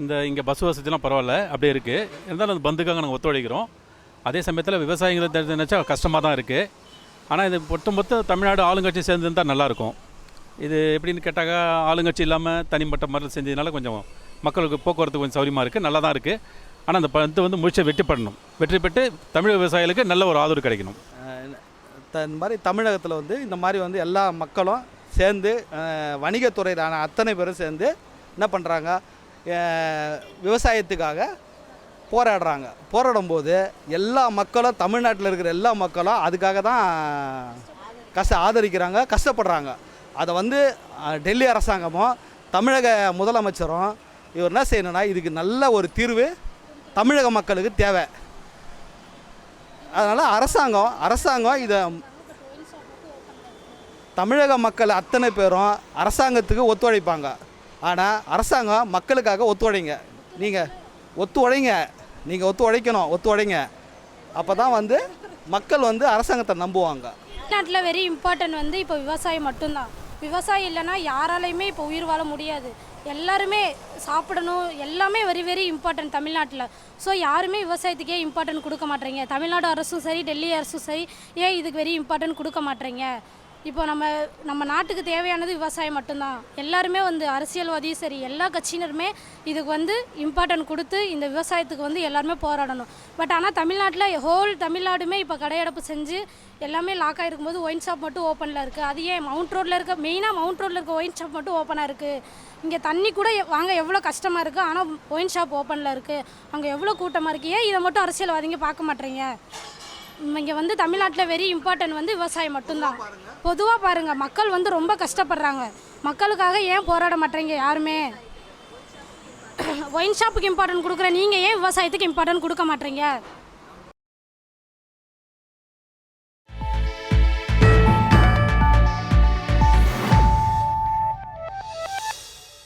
இந்த இங்கே பஸ் வசதிலாம் பரவாயில்ல அப்படியே இருக்குது இருந்தாலும் அந்த பந்துக்காக நாங்கள் ஒத்துழைக்கிறோம். அதே சமயத்தில் விவசாயிகளை தெரிஞ்சு நினச்சா கஷ்டமாக தான் இருக்குது ஆனால் இது ஒட்டுமொத்த தமிழ்நாடு ஆளுங்கட்சி சேர்ந்துருந்தால் நல்லாயிருக்கும். இது எப்படின்னு கேட்டாக்கா ஆளுங்கட்சி இல்லாமல் தனிப்பட்ட முறையில் செஞ்சதுனால கொஞ்சம் மக்களுக்கு போக்குவரத்து கொஞ்சம் சௌரியமாக இருக்குது நல்லா தான் இருக்குது ஆனால் அந்த பந்து வந்து முழிச்சை வெற்றி பண்ணணும் வெற்றி பெற்று தமிழ் விவசாயிகளுக்கு நல்ல ஒரு ஆதரவு கிடைக்கணும். த- இந்த மாதிரி தமிழகத்தில் வந்து இந்த மாதிரி வந்து எல்லா மக்களும் சேர்ந்து வணிகத்துறையிலான அத்தனை பேரும் சேர்ந்து என்ன பண்ணுறாங்க விவசாயத்துக்காக போராடுறாங்க. போராடும் போது எல்லா மக்களும் தமிழ்நாட்டில் இருக்கிற எல்லா மக்களும் அதுக்காக தான் கஷ்ட ஆதரிக்கிறாங்க கஷ்டப்படுறாங்க. அதை வந்து டெல்லி அரசாங்கமும் தமிழக முதலமைச்சரும் இவர் என்ன செய்யணும்னா இதுக்கு நல்ல ஒரு தீர்வு தமிழக மக்களுக்கு தேவை. அதனால் அரசாங்கம் அரசாங்கம் இதை தமிழக மக்கள் அத்தனை பேரும் அரசாங்கத்துக்கு ஒத்துழைப்பாங்க. ஆனால் அரசாங்கம் மக்களுக்காக ஒத்துழைங்க. நீங்கள் ஒத்துழைங்க. நீங்கள் ஒத்துழைக்கணும். ஒத்துழைங்க. அப்போ தான் வந்து மக்கள் வந்து அரசாங்கத்தை நம்புவாங்க. தமிழ்நாட்டில் வெரி இம்பார்ட்டன்ட் வந்து இப்போ விவசாயம் மட்டும்தான். விவசாயம் இல்லைன்னா யாராலையுமே இப்போ உயிர் வாழ முடியாது. எல்லாருமே சாப்பிடணும். எல்லாமே வெரி வெரி இம்பார்ட்டன்ட் தமிழ்நாட்டில். ஸோ யாருமே விவசாயத்துக்கே இம்பார்ட்டன்ட் கொடுக்க மாட்டேறீங்க? தமிழ்நாடு அரசும் சரி டெல்லி அரசும் சரி ஏன் இதுக்கு வெரி இம்பார்ட்டன்ட் கொடுக்க மாட்டேறீங்க? இப்போ நம்ம நம்ம நாட்டுக்கு தேவையானது விவசாயம் மட்டும்தான். எல்லாருமே வந்து அரசியல்வாதியும் சரி எல்லா கட்சியினருமே இதுக்கு வந்து இம்பார்ட்டன்ட் கொடுத்து இந்த விவசாயத்துக்கு வந்து எல்லாருமே போராடணும். பட் ஆனால் தமிழ்நாட்டில் ஹோல் தமிழ்நாடுமே இப்போ கடையடைப்பு செஞ்சு எல்லாமே லாக் ஆகிருக்கும்போது ஒயின் ஷாப் மட்டும் ஓப்பனில் இருக்குது அது ஏன் மவுண்ட் ரோட்டில் இருக்க மெயினாக மவுண்ட் ரோட்டில் இருக்க ஒயின் ஷாப் மட்டும் ஓப்பனாக இருக்குது இங்கே தண்ணி கூட எ- வாங்க எவ்வளோ கஷ்டமாக இருக்குது ஆனால் ஒயின் ஷாப் ஓப்பனில் இருக்குது அங்கே எவ்வளோ கூட்டமாக இருக்குது ஏன் இதை மட்டும் அரசியல்வாதிங்க பார்க்க மாட்டேறீங்க? இங்கே வந்து தமிழ்நாட்டில் வெரி இம்பார்ட்டன்ட் வந்து விவசாயம் மட்டும்தான். பொதுவாக பாருங்கள் மக்கள் வந்து ரொம்ப கஷ்டப்படுறாங்க. மக்களுக்காக ஏன் போராட மாட்டேறீங்க யாருமே? ஒயின் ஷாப்புக்கு இம்பார்ட்டன்ட் கொடுக்குற நீங்கள் ஏன் விவசாயத்துக்கு இம்பார்ட்டன்ட் கொடுக்க மாட்டேறீங்க?